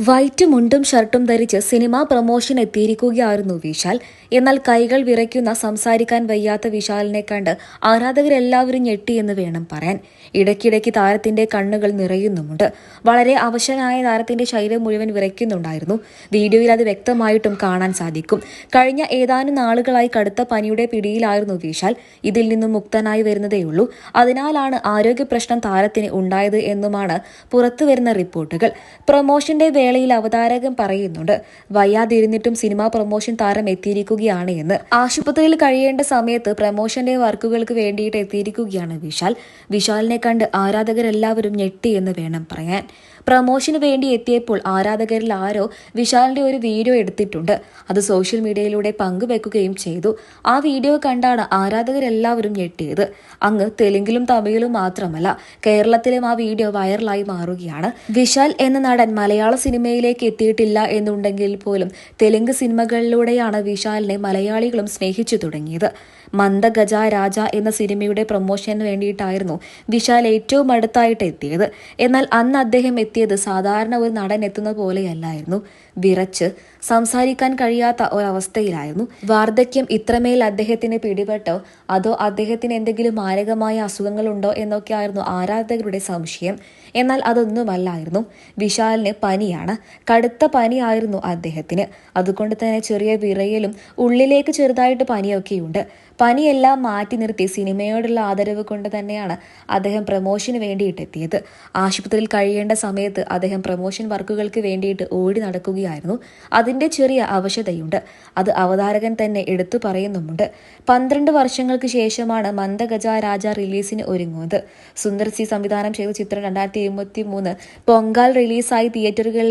White മുണ്ടും ഷർട്ടും ധരിച്ച് സിനിമാ പ്രമോഷൻ എത്തിയിരിക്കുകയായിരുന്നു വിശാൽ. എന്നാൽ കൈകൾ വിറയ്ക്കുന്ന സംസാരിക്കാൻ വയ്യാത്ത വിശാലിനെ കണ്ട് ആരാധകരെല്ലാവരും ഞെട്ടിയെന്ന് വേണം പറയാൻ. ഇടയ്ക്കിടയ്ക്ക് താരത്തിന്റെ കണ്ണുകൾ നിറയുന്നുമുണ്ട്. വളരെ അവശനായ താരത്തിന്റെ ശരീരം മുഴുവൻ വിറയ്ക്കുന്നുണ്ടായിരുന്നു. വീഡിയോയിൽ അത് വ്യക്തമായിട്ടും കാണാൻ സാധിക്കും. കഴിഞ്ഞ ഏതാനും നാളുകളായി കടുത്ത പനിയുടെ പിടിയിലായിരുന്നു വിശാൽ. ഇതിൽ നിന്നും മുക്തനായി വരുന്നതേയുള്ളൂ. അതിനാലാണ് ആരോഗ്യ പ്രശ്നം താരത്തിന് ഉണ്ടായത് എന്നുമാണ് പുറത്തുവരുന്ന റിപ്പോർട്ടുകൾ. പ്രൊമോഷന്റെ വേളയിൽ അവതാരകൻ പറയുന്നുണ്ട് വയ്യാതിരുന്നിട്ടും സിനിമാ പ്രൊമോഷൻ താരം എത്തിയിരിക്കുകയാണ് എന്ന്. ആശുപത്രിയിൽ കഴിയേണ്ട സമയത്ത് പ്രൊമോഷന്റെ വർക്കുകൾക്ക് വേണ്ടിയിട്ട് എത്തിയിരിക്കുകയാണ് വിശാൽ. വിശാലിനെ കണ്ട് ആരാധകരെല്ലാവരും ഞെട്ടി എന്ന് വേണം പറയാൻ. പ്രൊമോഷന് വേണ്ടി എത്തിയപ്പോൾ ആരാധകരിൽ ആരോ വിശാലിന്റെ ഒരു വീഡിയോ എടുത്തിട്ടുണ്ട്. അത് സോഷ്യൽ മീഡിയയിലൂടെ പങ്കുവെക്കുകയും ചെയ്തു. ആ വീഡിയോ കണ്ടാണ് ആരാധകരെല്ലാവരും ഞെട്ടിയത്. അങ്ങ് തെലുങ്കിലും തമിഴിലും മാത്രമല്ല കേരളത്തിലും ആ വീഡിയോ വൈറലായി മാറുകയാണ്. വിശാൽ എന്ന നടൻ മലയാള സിനിമയിലേക്ക് എത്തിയിട്ടില്ല എന്നുണ്ടെങ്കിൽ പോലും തെലുങ്ക് സിനിമകളിലൂടെയാണ് വിശാലിനെ മലയാളികളും സ്നേഹിച്ചു തുടങ്ങിയത്. മന്ദഗജ രാജ എന്ന സിനിമയുടെ പ്രൊമോഷന് വേണ്ടിയിട്ടായിരുന്നു വിശാൽ ഏറ്റവും അടുത്തായിട്ട് എത്തിയത്. എന്നാൽ അന്ന് അദ്ദേഹം എത്തിയത് സാധാരണ ഒരു നടൻ എത്തുന്ന പോലെയല്ലായിരുന്നു. വിറച്ച് സംസാരിക്കാൻ കഴിയാത്ത ഒരവസ്ഥയിലായിരുന്നു. വാർദ്ധക്യം ഇത്രമേൽ അദ്ദേഹത്തിന് പിടിപെട്ടോ അതോ അദ്ദേഹത്തിന് എന്തെങ്കിലും മാരകമായ അസുഖങ്ങളുണ്ടോ എന്നൊക്കെയായിരുന്നു ആരാധകരുടെ സംശയം. എന്നാൽ അതൊന്നുമല്ലായിരുന്നു. വിശാലിന് പനിയാണ്. കടുത്ത പനിയായിരുന്നു അദ്ദേഹത്തിന്. അതുകൊണ്ട് തന്നെ ചെറിയ വിറയലും ഉള്ളിലേക്ക് ചെറുതായിട്ട് പനിയൊക്കെയുണ്ട്. പനിയെല്ലാം മാറ്റി നിർത്തി സിനിമയോടുള്ള ആദരവ് കൊണ്ട് തന്നെയാണ് അദ്ദേഹം പ്രമോഷന് വേണ്ടിയിട്ട് എത്തിയത് ആശുപത്രിയിൽ കഴിയേണ്ട സമയത്ത് അദ്ദേഹം പ്രമോഷൻ വർക്കുകൾക്ക് വേണ്ടിയിട്ട് ഓടി നടക്കുകയായിരുന്നു. അതിന്റെ ചെറിയ അവശതയുണ്ട്. അത് അവതാരകൻ തന്നെ എടുത്തു പറയുന്നുമുണ്ട്. പന്ത്രണ്ട് വർഷങ്ങൾക്ക് ശേഷമാണ് മന്ദഗജ രാജ റിലീസിന് ഒരുങ്ങുന്നത്. സുന്ദർ സി സംവിധാനം ചെയ്ത ചിത്രം രണ്ടായിരത്തി ഇരുപത്തി മൂന്ന് പൊങ്കാൽ റിലീസായി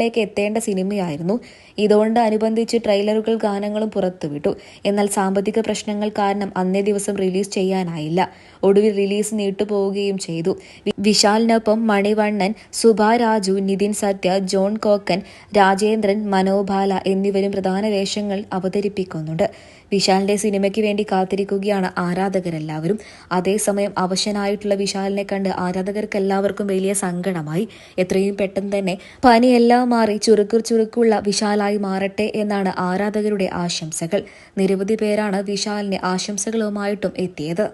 തിയേറ്ററുകളിലേക്ക് എത്തേണ്ട സിനിമയായിരുന്നു. ഇതുകൊണ്ട് അനുബന്ധിച്ച് ട്രെയിലറുകൾ ഗാനങ്ങളും പുറത്തുവിട്ടു. എന്നാൽ സാമ്പത്തിക പ്രശ്നങ്ങൾ കാരണം അന്നേ ദിവസം റിലീസ് ചെയ്യാനായില്ല. ഒടുവിൽ റിലീസ് നീട്ടുപോവുകയും ചെയ്തു. വിശാലിനൊപ്പം മണിവണ്ണൻ സുഭാ രാജു നിതിൻ സത്യ ജോൺ കോക്കൻ രാജേന്ദ്രൻ മനോബാല എന്നിവരും പ്രധാന വേഷങ്ങൾ അവതരിപ്പിക്കുന്നുണ്ട്. വിശാലിന്റെ സിനിമയ്ക്ക് വേണ്ടി കാത്തിരിക്കുകയാണ് ആരാധകരെല്ലാവരും. അതേസമയം അവശനായിട്ടുള്ള വിശാലിനെ കണ്ട് ആരാധകർക്കെല്ലാവർക്കും വലിയ സങ്കടമായി. എത്രയും പെട്ടെന്ന് തന്നെ പനിയെല്ലാം മാറി ചുരുക്കു ചുരുക്കുള്ള വിശാലായി മാറട്ടെ എന്നാണ് ആരാധകരുടെ ആശംസകൾ. നിരവധി പേരാണ് വിശാലിന് ആശംസകളുമായിട്ടും എത്തിയത്.